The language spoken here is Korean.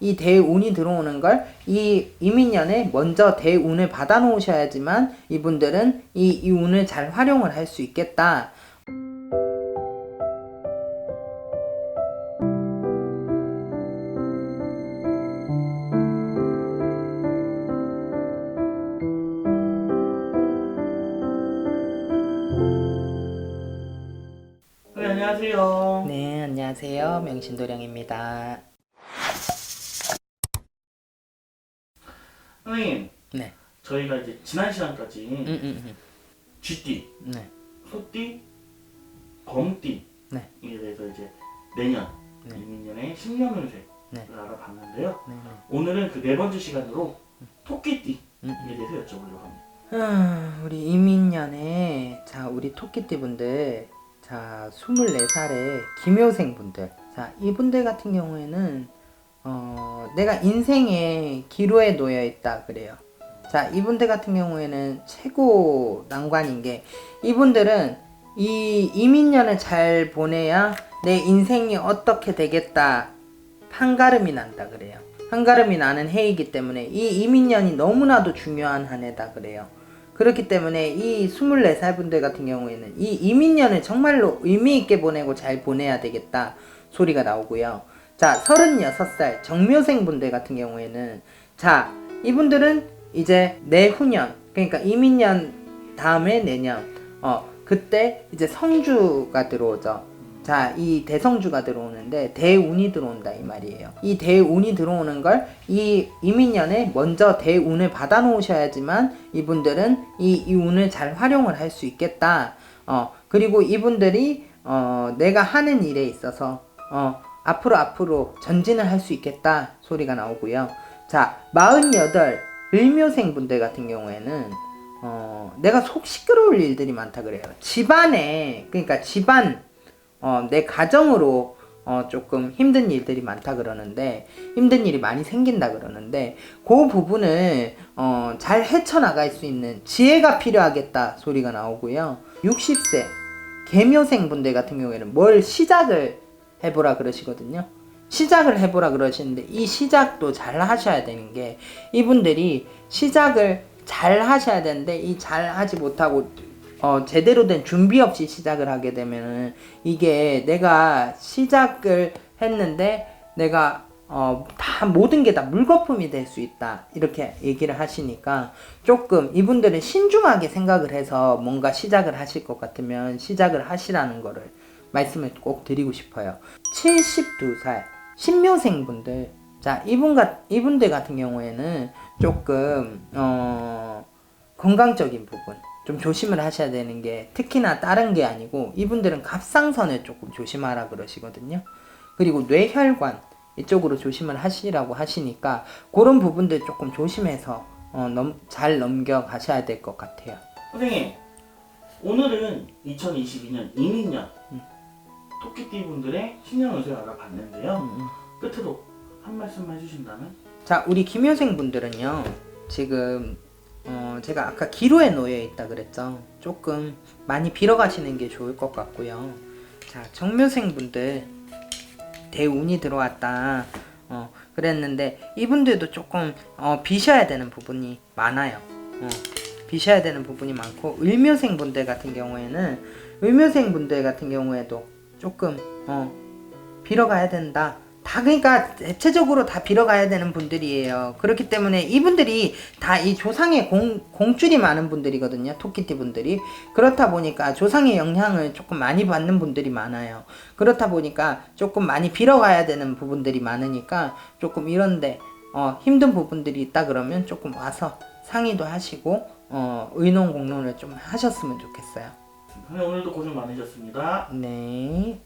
이 대운이 들어오는 걸 이 이민년에 먼저 대운을 받아 놓으셔야지만 이분들은 이, 이 운을 잘 활용을 할 수 있겠다. 네, 안녕하세요. 네, 안녕하세요. 명신도령입니다. 선생님, 네. 저희가 이제 지난 시간까지 음, 음, 음. 쥐띠, 네. 소띠, 검띠 네. 에 대해서 이제 내년 네. 이민년의 10년 운세를 네. 알아봤는데요. 네, 네. 오늘은 그 네 번째 시간으로 토끼띠에 음, 대해서 여쭤보려고 합니다. 음, 우리 이민년에 자 우리 토끼띠 분들 자 24살의 김효생 분들 자 이분들 같은 경우에는 어 내가 인생의 기로에 놓여 있다 그래요 자 이분들 같은 경우에는 최고 난관인 게 이분들은 이 이민년을 잘 보내야 내 인생이 어떻게 되겠다 판가름이 난다 그래요. 판가름이 나는 해이기 때문에 이 이민년이 너무나도 중요한 한 해다 그래요. 그렇기 때문에 이 24살 분들 같은 경우에는 이 이민년을 정말로 의미 있게 보내고 잘 보내야 되겠다 소리가 나오고요. 자, 36살 정묘생 분들 같은 경우에는 자, 이분들은 이제 내후년 그러니까 이민년 다음에 내년 어 그때 이제 성주가 들어오죠. 자, 이 대성주가 들어오는데 대운이 들어온다 이 말이에요. 이 대운이 들어오는 걸 이 이민년에 먼저 대운을 받아 놓으셔야지만 이분들은 이, 이 운을 잘 활용을 할 수 있겠다. 어, 그리고 이분들이 어, 내가 하는 일에 있어서 어, 앞으로 앞으로 전진을 할 수 있겠다 소리가 나오고요. 자, 48 을묘생 분들 같은 경우에는 어, 내가 속 시끄러울 일들이 많다 그래요. 집안에 그러니까 집안 어, 내 가정으로 어, 조금 힘든 일들이 많다 그러는데 힘든 일이 많이 생긴다 그러는데 그 부분을 어, 잘 헤쳐나갈 수 있는 지혜가 필요하겠다 소리가 나오고요. 60세 개묘생 분들 같은 경우에는 뭘 시작을 해보라 그러시거든요. 시작을 해보라 그러시는데 이 시작도 잘 하셔야 되는 게 이분들이 시작을 잘 하셔야 되는데 이 잘 하지 못하고 어, 제대로 된 준비 없이 시작을 하게 되면은 이게 내가 시작을 했는데 내가 어, 다 모든 게 다 물거품이 될 수 있다 이렇게 얘기를 하시니까 조금 이분들은 신중하게 생각을 해서 뭔가 시작을 하실 것 같으면 시작을 하시라는 거를 말씀을 꼭 드리고 싶어요. 72살 신묘생 분들 자 이분 같 이분들 같은 경우에는 조금 어 건강적인 부분 좀 조심을 하셔야 되는 게 특히나 다른 게 아니고 이분들은 갑상선을 조금 조심하라 그러시거든요. 그리고 뇌혈관 이쪽으로 조심을 하시라고 하시니까 그런 부분들 조금 조심해서 어, 넘, 잘 넘겨가셔야 될 것 같아요. 선생님, 오늘은 2022년 이민년 토끼띠 분들의 10년 운세를 알아봤는데요. 음, 음. 끝으로 한 말씀 해주신다면? 자, 우리 김효생 분들은요, 지금, 어, 제가 아까 기로에 놓여 있다 그랬죠. 조금 많이 빌어가시는 게 좋을 것 같고요. 자, 정묘생 분들, 대운이 들어왔다. 어, 그랬는데, 이분들도 조금, 어, 비셔야 되는 부분이 많아요. 어, 비셔야 되는 부분이 많고, 을묘생 분들 같은 경우에는, 을묘생 분들 같은 경우에도 조금, 어, 빌어가야 된다. 다 그러니까 대체적으로 다 빌어가야 되는 분들이에요. 그렇기 때문에 이분들이 다 이 조상의 공, 공줄이 많은 분들이거든요. 토끼띠 분들이. 그렇다 보니까 조상의 영향을 조금 많이 받는 분들이 많아요. 그렇다 보니까 조금 많이 빌어가야 되는 부분들이 많으니까 조금 이런데 어, 힘든 부분들이 있다 그러면 조금 와서 상의도 하시고 어, 의논 공론을 좀 하셨으면 좋겠어요. 선생님 오늘도 고생 많으셨습니다. 네.